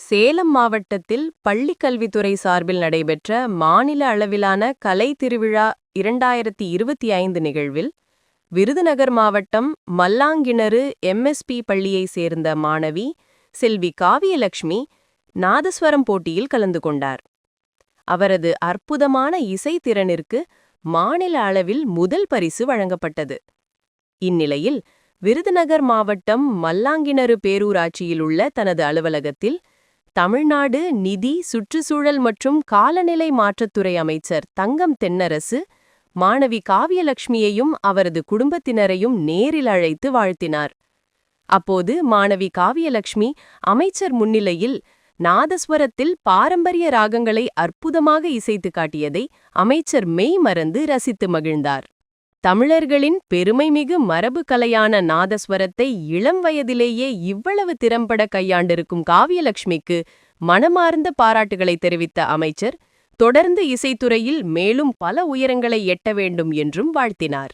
சேலம் மாவட்டத்தில் பள்ளிக் கல்வித்துறை சார்பில் நடைபெற்ற மாநில அளவிலான கலை திருவிழா இரண்டாயிரத்தி இருபத்தி ஐந்து நிகழ்வில் விருதுநகர் மாவட்டம் மல்லாங்கிணறு எம்எஸ்பி பள்ளியைச் சேர்ந்த மாணவி செல்வி காவியலட்சுமி நாதஸ்வரம் போட்டியில் கலந்து கொண்டார். அவரது அற்புதமான இசைத்திறனிற்கு மாநில அளவில் முதல் பரிசு வழங்கப்பட்டது. இந்நிலையில் விருதுநகர் மாவட்டம் மல்லாங்கிணறு பேரூராட்சியில் உள்ள தனது அலுவலகத்தில் தமிழ்நாடு நிதி சுற்றுச்சூழல் மற்றும் காலநிலை மாற்றத்துறை அமைச்சர் தங்கம் தென்னரசு மாணவி காவியலட்சுமியையும் அவரது குடும்பத்தினரையும் நேரில் அழைத்து வாழ்த்தினார். அப்போது மாணவி காவியலட்சுமி அமைச்சர் முன்னிலையில் நாதஸ்வரத்தில் பாரம்பரிய ராகங்களை அற்புதமாக இசைத்து காட்டியதை அமைச்சர் மெய் மறந்து ரசித்து மகிழ்ந்தார். தமிழர்களின் பெருமைமிகு மரபு கலையான நாதஸ்வரத்தை இளம் வயதிலேயே இவ்வளவு திறம்பட கையாண்டிருக்கும் காவியலட்சுமிக்கு மனமார்ந்த பாராட்டுகளை தெரிவித்த அமைச்சர் தொடர்ந்து இசைத்துறையில் மேலும் பல உயரங்களை எட்ட வேண்டும் என்றும் வாழ்த்தினார்.